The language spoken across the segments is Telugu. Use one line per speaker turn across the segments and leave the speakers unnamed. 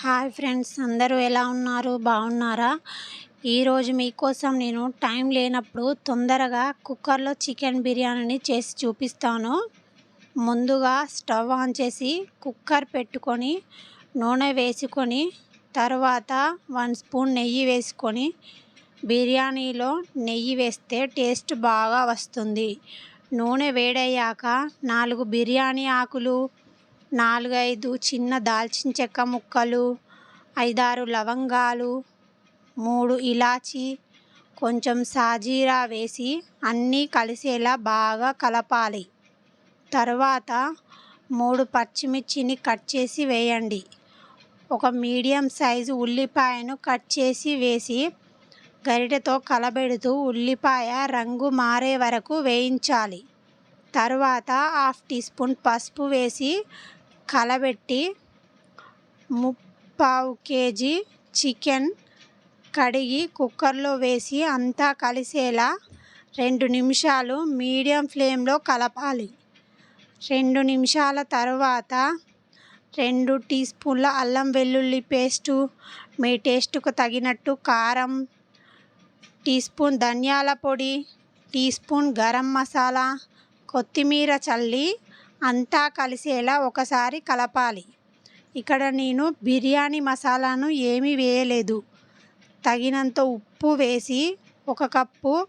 హాయ్ ఫ్రెండ్స్ అందరూ ఎలా ఉన్నారు? బాగున్నారా? ఈరోజు మీకోసం నేను టైం లేనప్పుడు తొందరగా కుక్కర్లో చికెన్ బిర్యానీని చేసి చూపిస్తాను. ముందుగా స్టవ్ ఆన్ చేసి కుక్కర్ పెట్టుకొని నూనె వేసుకొని తర్వాత వన్ స్పూన్ నెయ్యి వేసుకొని బిర్యానీలో నెయ్యి వేస్తే టేస్ట్ బాగా వస్తుంది. నూనె వేడయ్యాక నాలుగు బిర్యానీ ఆకులు నాలుగైదు చిన్న దాల్చిన చెక్క ముక్కలు ఐదారు లవంగాలు మూడు ఇలాచి కొంచెం సాజీరా వేసి అన్నీ కలిసేలా బాగా కలపాలి. తర్వాత మూడు పచ్చిమిర్చిని కట్ చేసి వేయండి. ఒక మీడియం సైజు ఉల్లిపాయను కట్ చేసి వేసి గరిటెతో కలబెడుతూ ఉల్లిపాయ రంగు మారే వరకు వేయించాలి. తర్వాత హాఫ్ టీ స్పూన్ పసుపు వేసి కలబెట్టి ముప్పావు కేజీ చికెన్ కడిగి కుక్కర్లో వేసి అంతా కలిసేలా రెండు నిమిషాలు మీడియం ఫ్లేమ్లో కలపాలి. రెండు నిమిషాల తర్వాత రెండు టీ స్పూన్ల అల్లం వెల్లుల్లి పేస్టు మీ టేస్ట్కు తగినట్టు కారం టీ స్పూన్ ధనియాల పొడి టీ స్పూన్ గరం మసాలా కొత్తిమీర చల్లి అంతా కలిసేలా ఒకసారి కలపాలి. ఇక్కడ నేను బిర్యానీ మసాలాను ఏమీ వేయలేదు. తగినంత ఉప్పు వేసి ఒక కప్పు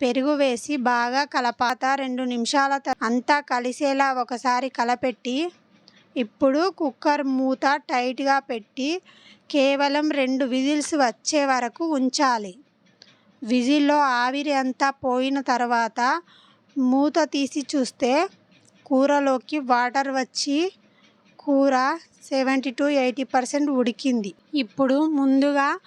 పెరుగు వేసి బాగా కలపాత రెండు నిమిషాల అంతా కలిసేలా ఒకసారి కలపెట్టి ఇప్పుడు కుక్కర్ మూత టైట్గా పెట్టి కేవలం రెండు విజిల్స్ వచ్చే వరకు ఉంచాలి. విజిల్లో ఆవిరి అంతా పోయిన తర్వాత మూత తీసి చూస్తే కూరలోకి వాటర్ వచ్చి కూర సెవెంటీ టు ఎయిటీ పర్సెంట్ ఉడికింది. ఇప్పుడు ముందుగా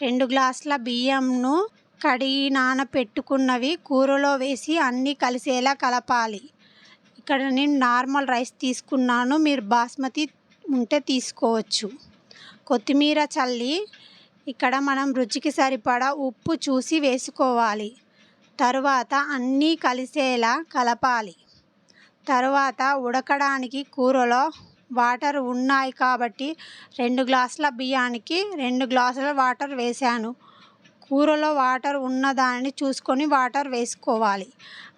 రెండు గ్లాసుల బియ్యంను కడిగి నానపెట్టుకున్నవి కూరలో వేసి అన్నీ కలిసేలా కలపాలి. ఇక్కడ నేను నార్మల్ రైస్ తీసుకున్నాను. మీరు బాస్మతి ఉంటే తీసుకోవచ్చు. కొత్తిమీర చల్లి ఇక్కడ మనం రుచికి సరిపడా ఉప్పు చూసి వేసుకోవాలి. తరువాత అన్నీ కలిసేలా కలపాలి. తరువాత ఉడకడానికి కూరలో వాటర్ ఉన్నాయి కాబట్టి రెండు గ్లాసుల బియ్యానికి రెండు గ్లాసుల వాటర్ వేసాను కూరలో వాటర్ ఉన్నదాన్ని చూసుకొని వాటర్ వేసుకోవాలి.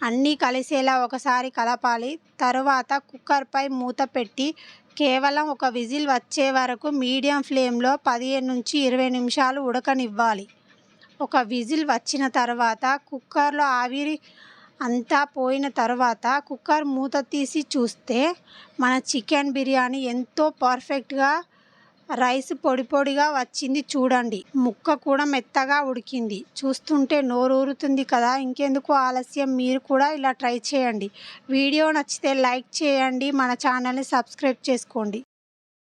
అన్నీ కలిసేలా ఒకసారి కలపాలి. తరువాత కుక్కర్పై మూత పెట్టి కేవలం ఒక విజిల్ వచ్చే వరకు మీడియం ఫ్లేమ్లో పదిహేను నుంచి ఇరవై నిమిషాలు ఉడకనివ్వాలి. ఒక విజిల్ వచ్చిన తర్వాత కుక్కర్లో ఆవిరి అంతా పోయిన తర్వాత కుక్కర్ మూత తీసి చూస్తే మన చికెన్ బిర్యానీ ఎంతో పర్ఫెక్ట్గా రైస్ పొడి పొడిగా వచ్చింది చూడండి. ముక్క కూడా మెత్తగా ఉడికింది. చూస్తుంటే నోరూరుతుంది కదా ఇంకెందుకు ఆలస్యం? మీరు కూడా ఇలా ట్రై చేయండి. వీడియో నచ్చితే లైక్ చేయండి మన ఛానల్ని సబ్స్క్రైబ్ చేసుకోండి.